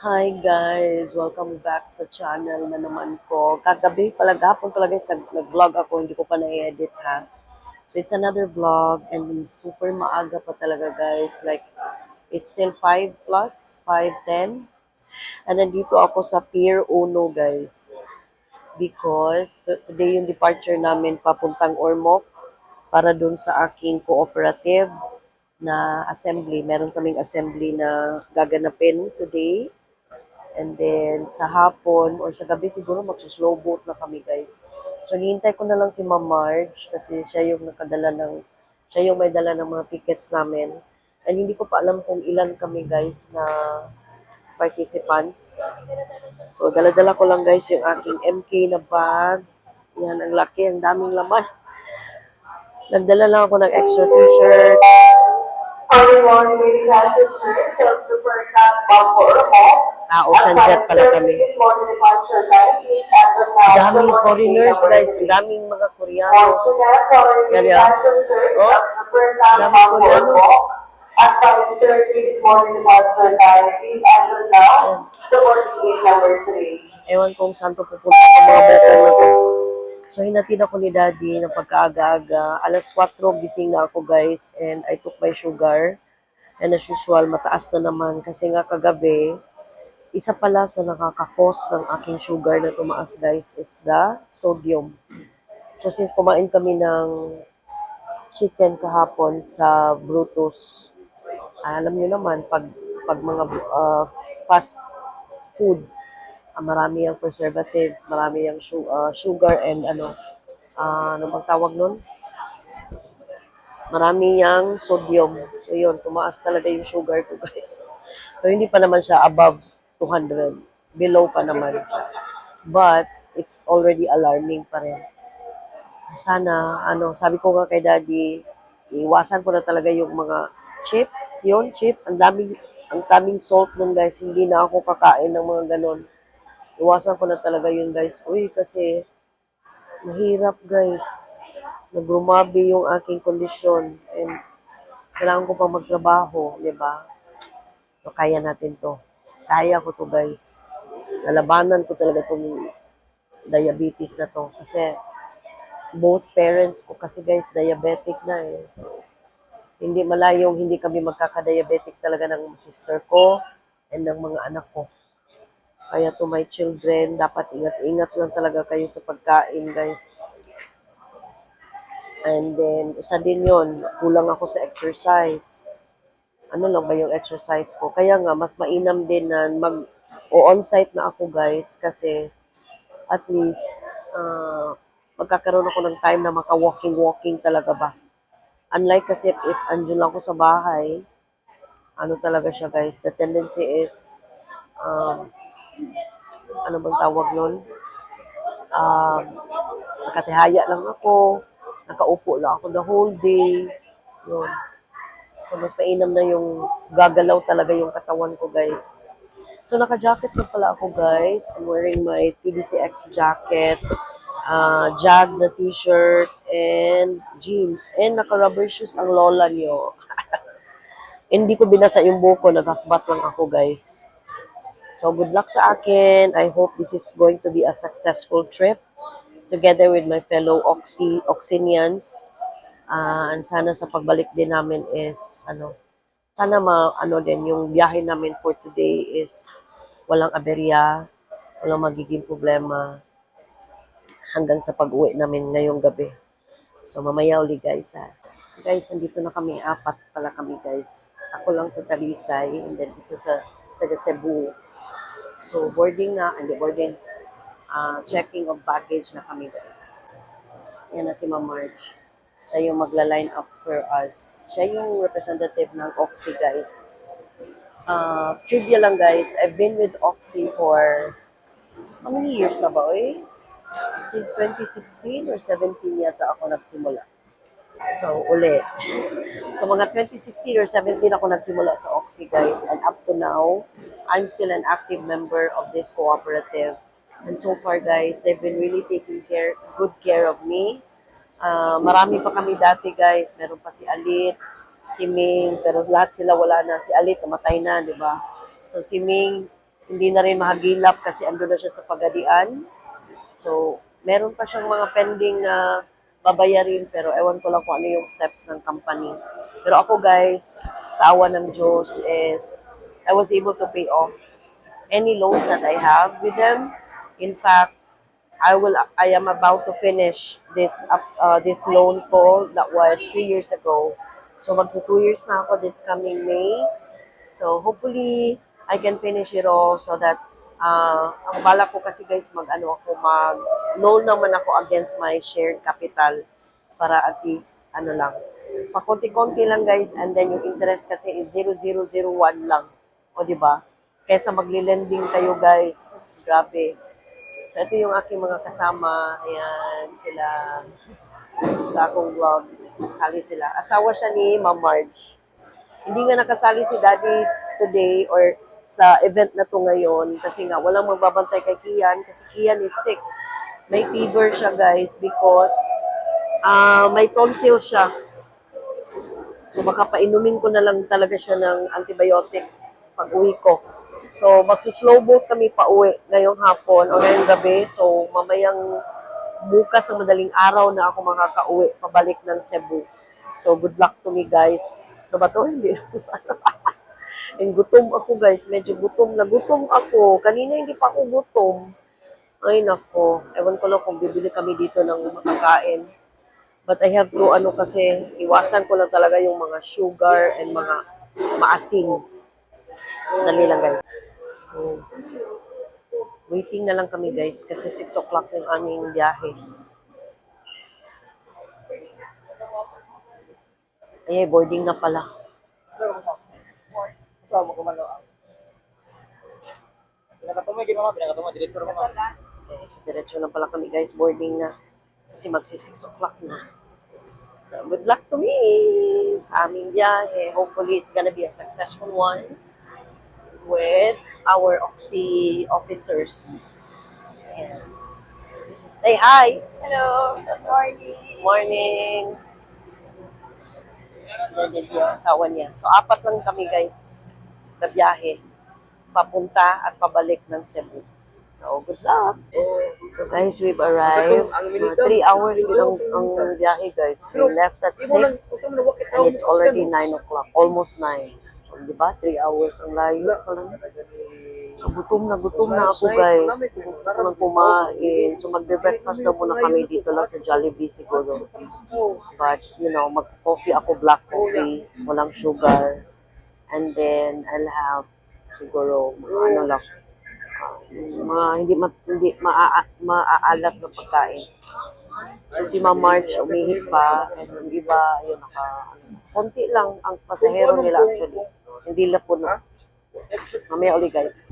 Hi guys! Welcome back sa channel na naman ko. Kagabi pala, gapon pala guys, nag- nag-vlog ako, hindi ko pa na-edit ha. So it's another vlog and super maaga pa talaga guys. Like, it's still 5 plus, 5.10. And nandito ako sa Pier Uno guys. Because today yung departure namin papuntang Ormoc para dun sa aking cooperative na assembly. Meron kaming assembly na gaganapin today. And then, sa hapon or sa gabi siguro magsuslow boat na kami, guys. So, nihintay ko na lang si Ma'am Marge kasi siya yung nakadala ng, siya yung may dala ng mga tickets namin. And hindi ko pa alam kung ilan kami, guys, na participants. So, dala-dala ko lang, guys, yung aking MK na bag. Yan, ang laki, ang daming laman. Nagdala lang ako ng extra t-shirt. Early morning meeting passengers, so super cat bumper home. Ah, ocean jet pala kami. Daming foreigners, guys. Ang daming mga Koreanos. Yan, yan. Oh, daming Koreanos. At 5.30 this morning departure time at the now. The boarding number 3. Ewan kung saan to pupunta sa mga bukong na to. So, hinatid ako ni Daddy ng pagkaaga-aga. Alas 4, gising na ako, guys. And I took my sugar. And as usual, mataas na naman. Kasi nga kagabi, isa pala sa nakakakos ng aking sugar na tumaas, guys, is the sodium. So, since kumain kami ng chicken kahapon sa Brutus, alam niyo naman, pag, pag mga uh, fast food, ah, marami yung preservatives, marami yung su- ah, sugar and ano, ah, ano bang tawag nun? Marami yung sodium. So yun, tumaas talaga yung sugar ko guys. So hindi pa naman siya above 200. Below pa naman. But, it's already alarming pa rin. Sana, ano, sabi ko nga kay daddy, iwasan ko na talaga yung mga chips, yun, chips, ang daming, ang daming salt nun guys, hindi na ako kakain ng mga ganon. Iwasan ko na talaga yun guys. Uy, kasi mahirap guys. Nagrumabi yung aking kondisyon and kailangan ko pa magtrabaho, di ba? So, kaya natin to. Kaya ko to guys. Nalabanan ko talaga tong diabetes na to. Kasi both parents ko kasi guys, diabetic na eh. So, hindi malayong hindi kami magkaka-diabetic talaga ng sister ko and ng mga anak ko. Kaya to my children, dapat ingat-ingat lang talaga kayo sa pagkain, guys. And then, isa din yon kulang ako sa exercise. Ano lang ba yung exercise ko? Kaya nga, mas mainam din na mag o on-site na ako, guys, kasi at least, ah, magkakaroon ako ng time na maka-walking-walking talaga ba. Unlike kasi if, if andun lang ako sa bahay, ano talaga siya, guys, the tendency is, um, ano bang tawag nun? Um, nakatihaya lang ako, nakaupo lang ako the whole day. Yun. So, mas mainam na yung gagalaw talaga yung katawan ko, guys. So, naka-jacket na pala ako, guys. I'm wearing my TDCX jacket, uh, jag na t-shirt, and jeans. And naka-rubber shoes ang lola niyo. Hindi ko binasa yung buko, nagkakbat lang ako, guys. So, good luck sa akin. I hope this is going to be a successful trip together with my fellow Oxy, Oxinians. Ah, and sana sa pagbalik din namin is, ano, sana ma, ano din, yung biyahe namin for today is walang aberya, walang magiging problema hanggang sa pag-uwi namin ngayong gabi. So, mamaya uli guys ha. So guys, nandito na kami, apat pala kami guys. Ako lang sa Talisay, and then isa sa taga Cebu. So, boarding na, hindi boarding, ah, checking of baggage na kami guys. Yan na si Ma'am Marge. Siya yung magla-line up for us. Siya yung representative ng Oxy guys. Uh, trivia lang guys, I've been with Oxy for how many years na ba? Eh? Since 2016 or 17 yata ako nagsimula. So, uli. So, mga 2016 or 17 ako nagsimula sa Oxy, guys. And up to now, I'm still an active member of this cooperative. And so far, guys, they've been really taking care, good care of me. Ah, marami pa kami dati, guys. Meron pa si Alit, si Ming, pero lahat sila wala na. Si Alit, namatay na, di ba? So, si Ming, hindi na rin mahagilap kasi ando na siya sa pagadian. So, meron pa siyang mga pending na babayarin pero ewan ko lang kung ano yung steps ng company. Pero ako guys, sa awa ng Diyos is I was able to pay off any loans that I have with them. In fact, I will I am about to finish this up uh, this loan ko that was three years ago. So magto two years na ako this coming May. So hopefully I can finish it all so that uh, ang bala ko kasi guys mag ano ako mag loan naman ako against my shared capital para at least ano lang pakonti-konti lang guys and then yung interest kasi is 0001 lang. O di ba? Kaysa magli-lending kayo guys, grabe. So ito yung aking mga kasama. Ayan, sila sa akong vlog. Sali sila. Asawa siya ni Ma'am Marge. Hindi nga nakasali si Daddy today or sa event na to ngayon kasi nga walang magbabantay kay Kian kasi Kian is sick. May fever siya guys because ah may tonsil siya. So baka painumin ko na lang talaga siya ng antibiotics pag uwi ko. So magsuslow boat kami pa uwi ngayong hapon o ngayong gabi. So mamayang bukas ng madaling araw na ako makakauwi pabalik ng Cebu. So good luck to me guys. Ano ba to? Hindi. And gutom ako guys. Medyo gutom na gutom ako. Kanina hindi pa ako gutom. Ay nako. Ewan ko lang kung bibili kami dito ng makakain. But I have to, ano kasi, iwasan ko lang talaga yung mga sugar and mga maasin. Dali lang guys. So, waiting na lang kami guys kasi 6 o'clock yung aming biyahe. Ay, boarding na pala. Kasama ko man lang. Pinakatumoy ginawa, pinakatumoy, diretso ko man. Okay, so diretso na pala kami guys, boarding na. Kasi magsi 6 o'clock na. So good luck to me sa aming biyahe. Hopefully it's gonna be a successful one with our Oxy officers. Ayan. Say hi! Hello, good morning. Morning! Asawa niya. So apat lang kami guys na biyahe. Papunta at pabalik ng Cebu. So good luck! So guys, we've arrived. Mga three hours ang, ang biyahe guys. We left at 6 and it's already 9 o'clock. Almost 9. Di ba? Three hours ang layo pa lang. So, gutom na gutom na ako guys. Gusto ko nang kumain. So, magbe-breakfast na muna kami dito lang sa Jollibee siguro. But, you know, mag-coffee ako, black coffee. Walang sugar. And then, I'll have siguro mga ano lang. ah, mga hindi ma, hindi maa, maaalat na pagkain. So si Ma'am March umihip pa and yung iba yun naka konti lang ang pasahero nila actually. Hindi la puno. Mamaya uli guys.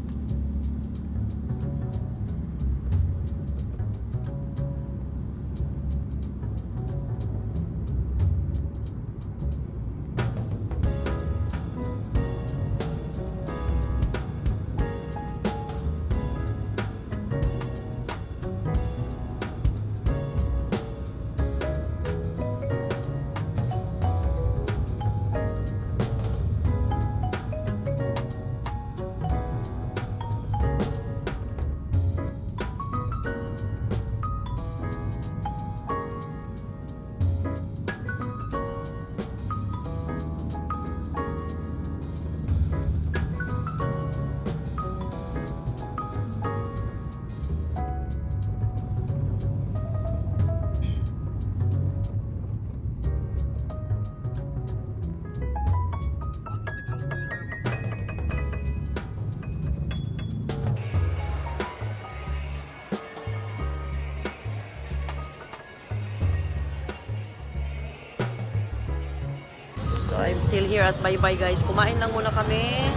Still here at Bye Bye guys. Kumain lang muna kami.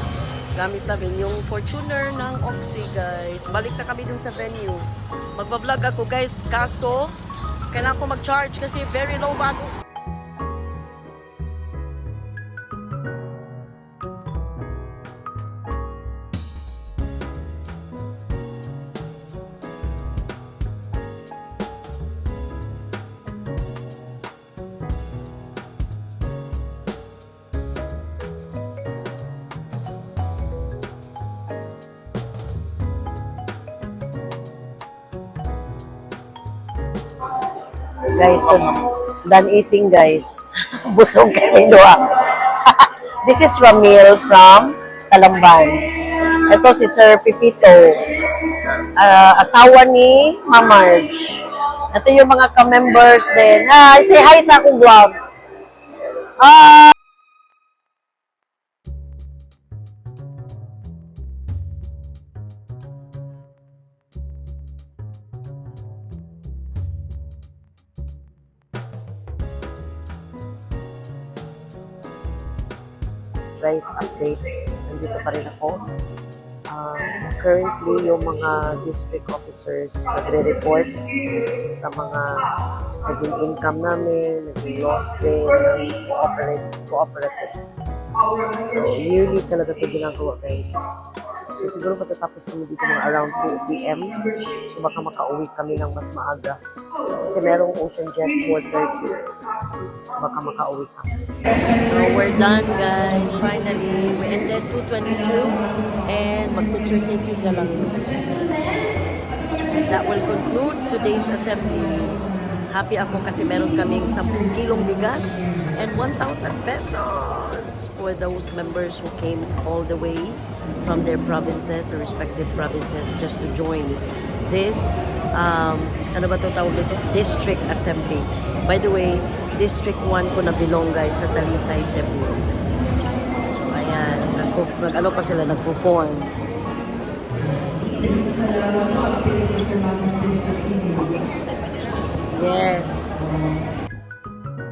Gamit namin yung Fortuner ng Oxy guys. Balik na kami dun sa venue. Magbablog ako guys. Kaso, kailangan ko mag-charge kasi very low watts. Guys, so done eating guys. Busog kami doa. This is Ramil from Talamban. Ito si Sir Pipito. Ah, asawa ni Marge. Ito yung mga ka-members din. Hi, say hi sa akong vlog. Hi! Guys, update. Nandito pa rin ako. Um, currently, yung mga district officers nagre-report sa mga naging income namin, naging loss din, ng cooperate, cooperative. So, yearly talaga ito ginagawa, guys. So, siguro matatapos kami dito mga around 2 p.m. So, baka makauwi kami ng mas maaga. Kasi merong Ocean Jet 4.30. So, baka makauwi kami. So we're done guys. Finally, we ended 222 and mag-picture taking na lang. That will conclude today's assembly. Happy ako kasi meron kaming 10 kilong bigas and 1,000 pesos for those members who came all the way from their provinces or respective provinces just to join this um, ano ba ito tawag dito? District Assembly. By the way, District 1 ko na belong guys sa Talisay, Cebu. So ayan, nagpo, nag, ano pa sila, nagpo-form. Yes.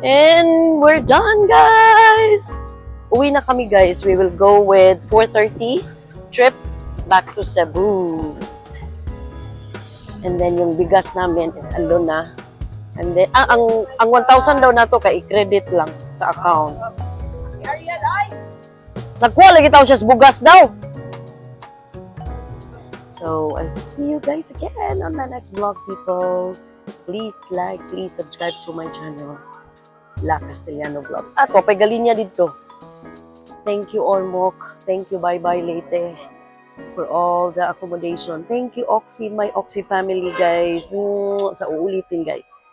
And we're done, guys! Uwi na kami, guys. We will go with 4.30 trip back to Cebu. And then yung bigas namin is ando na. And then, ah, ang, ang 1,000 daw na to kay credit lang sa account. Si Ariel ay! Nagkuha lagi tao siya sa bugas daw. So, I'll see you guys again on the next vlog, people. Please like, please subscribe to my channel. La Castellano Vlogs. Ah, to, pagalinya dito. Thank you, Ormok. Thank you, Bye Bye Leyte, for all the accommodation. Thank you, Oxy, my Oxy family, guys. Sa uulitin, guys.